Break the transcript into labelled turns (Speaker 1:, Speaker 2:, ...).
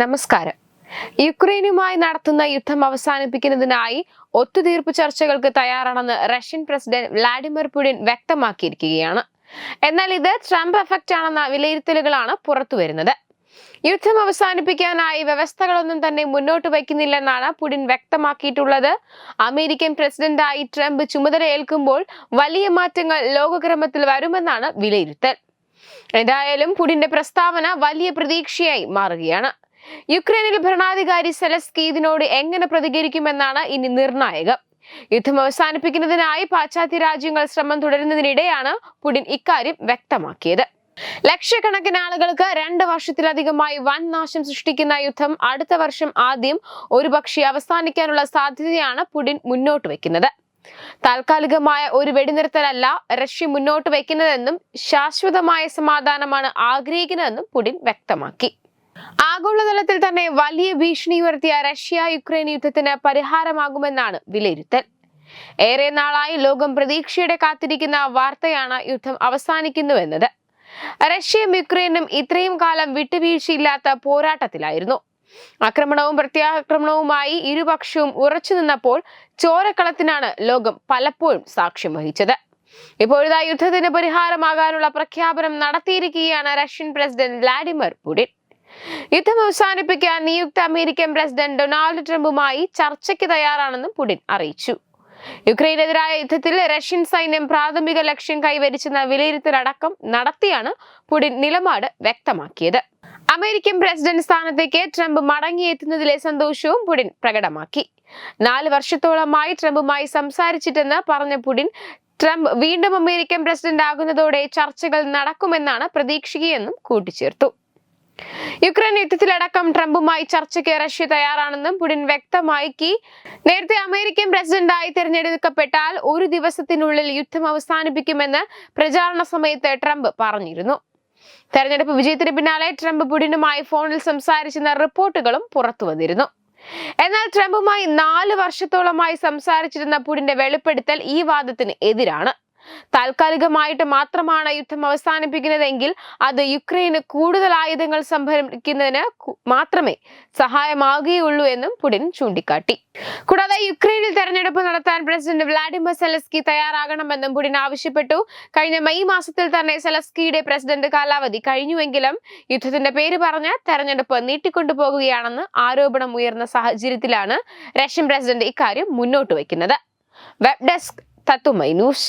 Speaker 1: നമസ്കാരം. യുക്രൈനുമായി നടത്തുന്ന യുദ്ധം അവസാനിപ്പിക്കുന്നതിനായി ഒത്തുതീർപ്പ് ചർച്ചകൾക്ക് തയ്യാറാണെന്ന് റഷ്യൻ പ്രസിഡന്റ് വ്ളാഡിമിർ പുടിൻ വ്യക്തമാക്കിയിരിക്കുകയാണ്. എന്നാൽ ഇത് ട്രംപ് എഫക്റ്റ് ആണെന്ന വിലയിരുത്തലുകളാണ് പുറത്തുവരുന്നത്. യുദ്ധം അവസാനിപ്പിക്കാനായി വ്യവസ്ഥകളൊന്നും തന്നെ മുന്നോട്ട് വയ്ക്കുന്നില്ലെന്നാണ് പുടിൻ വ്യക്തമാക്കിയിട്ടുള്ളത്. അമേരിക്കൻ പ്രസിഡന്റായി ട്രംപ് ചുമതലയേൽക്കുമ്പോൾ വലിയ മാറ്റങ്ങൾ ലോകക്രമത്തിൽ വരുമെന്നാണ് വിലയിരുത്തൽ. എന്തായാലും പുടിന്റെ പ്രസ്താവന വലിയ പ്രതീക്ഷയായി മാറുകയാണ്. യുക്രൈനിൽ ഭരണാധികാരി സെലസ്കി ഇതിനോട് എങ്ങനെ പ്രതികരിക്കുമെന്നാണ് ഇനി നിർണായകം. യുദ്ധം അവസാനിപ്പിക്കുന്നതിനായി പാശ്ചാത്യ രാജ്യങ്ങൾ ശ്രമം തുടരുന്നതിനിടെയാണ് പുടിൻ ഇക്കാര്യം വ്യക്തമാക്കിയത്. ലക്ഷക്കണക്കിന് ആളുകൾക്ക് രണ്ട് വർഷത്തിലധികമായി വൻ നാശം സൃഷ്ടിക്കുന്ന യുദ്ധം അടുത്ത വർഷം ആദ്യം ഒരുപക്ഷെ അവസാനിക്കാനുള്ള സാധ്യതയാണ് പുടിൻ മുന്നോട്ട് വെക്കുന്നത്. താൽക്കാലികമായ ഒരു വെടിനിർത്തലല്ല റഷ്യ മുന്നോട്ട് വയ്ക്കുന്നതെന്നും ശാശ്വതമായ സമാധാനമാണ് ആഗ്രഹിക്കുന്നതെന്നും പുടിൻ വ്യക്തമാക്കി. ആഗോളതലത്തിൽ തന്നെ വലിയ ഭീഷണി ഉയർത്തിയ റഷ്യ യുക്രൈൻ യുദ്ധത്തിന് പരിഹാരമാകുമെന്നാണ് വിലയിരുത്തൽ. ഏറെ നാളായി ലോകം പ്രതീക്ഷയുടെ കാത്തിരിക്കുന്ന വാർത്തയാണ് യുദ്ധം അവസാനിക്കുന്നുവെന്നത്. റഷ്യയും യുക്രൈനും ഇത്രയും കാലം വിട്ടുവീഴ്ചയില്ലാത്ത പോരാട്ടത്തിലായിരുന്നു. ആക്രമണവും പ്രത്യാക്രമണവുമായി ഇരുപക്ഷവും ഉറച്ചു നിന്നപ്പോൾ ചോരക്കളത്തിനാണ് ലോകം പലപ്പോഴും സാക്ഷ്യം വഹിച്ചത്. ഇപ്പോഴത്തെ യുദ്ധത്തിന് പരിഹാരമാകാനുള്ള പ്രഖ്യാപനം നടത്തിയിരിക്കുകയാണ് റഷ്യൻ പ്രസിഡന്റ് വ്ളാഡിമിർ പുടിൻ. യുദ്ധം അവസാനിപ്പിക്കാൻ നിയുക്ത അമേരിക്കൻ പ്രസിഡന്റ് ഡൊണാൾഡ് ട്രംപുമായി ചർച്ചയ്ക്ക് തയ്യാറാണെന്നും പുടിൻ അറിയിച്ചു. യുക്രൈനെതിരായ യുദ്ധത്തിൽ റഷ്യൻ സൈന്യം പ്രാഥമിക ലക്ഷ്യം കൈവരിച്ചെന്ന വിലയിരുത്തലടക്കം നടത്തിയാണ് പുടിൻ നിലപാട് വ്യക്തമാക്കിയത്. അമേരിക്കൻ പ്രസിഡന്റ് സ്ഥാനത്തേക്ക് ട്രംപ് മടങ്ങിയെത്തുന്നതിലെ സന്തോഷവും പുടിൻ പ്രകടമാക്കി. നാല് വർഷത്തോളമായി ട്രംപുമായി സംസാരിച്ചിട്ടെന്ന് പറഞ്ഞ പുടിൻ ട്രംപ് വീണ്ടും അമേരിക്കൻ പ്രസിഡന്റ് ആകുന്നതോടെ ചർച്ചകൾ നടക്കുമെന്നാണ് പ്രതീക്ഷിക്കുകയെന്നും കൂട്ടിച്ചേർത്തു. യുക്രൈൻ യുദ്ധത്തിലടക്കം ട്രംപുമായി ചർച്ചയ്ക്ക് റഷ്യ തയ്യാറാണെന്നും പുടിൻ വ്യക്തമാക്കി നേരത്തെ അമേരിക്കൻ പ്രസിഡന്റായി തിരഞ്ഞെടുക്കപ്പെട്ടാൽ ഒരു ദിവസത്തിനുള്ളിൽ യുദ്ധം അവസാനിപ്പിക്കുമെന്ന് പ്രചാരണ സമയത്ത് ട്രംപ് പറഞ്ഞിരുന്നു. തെരഞ്ഞെടുപ്പ് വിജയത്തിന് പിന്നാലെ ട്രംപ് പുടിനുമായി ഫോണിൽ സംസാരിച്ചെന്ന റിപ്പോർട്ടുകളും പുറത്തു വന്നിരുന്നു. എന്നാൽ ട്രംപുമായി നാല് വർഷത്തോളമായി സംസാരിച്ചിരുന്ന പുടിന്റെ വെളിപ്പെടുത്തൽ ഈ വാദത്തിന് എതിരാണ്. താൽക്കാലികമായിട്ട് മാത്രമാണ് യുദ്ധം അവസാനിപ്പിക്കുന്നതെങ്കിൽ അത് യുക്രൈന് കൂടുതൽ ആയുധങ്ങൾ സംഭരിക്കുന്നതിന് മാത്രമേ സഹായമാകുകയുള്ളൂ എന്നും പുടിൻ ചൂണ്ടിക്കാട്ടി. കൂടാതെ യുക്രൈനിൽ തെരഞ്ഞെടുപ്പ് നടത്താൻ പ്രസിഡന്റ് വ്ളാഡിമിർ സെലസ്കി തയ്യാറാകണമെന്നും പുടിൻ ആവശ്യപ്പെട്ടു. കഴിഞ്ഞ മെയ് മാസത്തിൽ തന്നെ സെലസ്കിയുടെ പ്രസിഡന്റ് കാലാവധി കഴിഞ്ഞുവെങ്കിലും യുദ്ധത്തിന്റെ പേര് പറഞ്ഞ് തെരഞ്ഞെടുപ്പ് നീട്ടിക്കൊണ്ടുപോകുകയാണെന്ന് ആരോപണം ഉയർന്ന സാഹചര്യത്തിലാണ് റഷ്യൻ പ്രസിഡന്റ് ഇക്കാര്യം മുന്നോട്ട് വയ്ക്കുന്നത് വെബ് ഡെസ്ക് തത്തുമൈ news.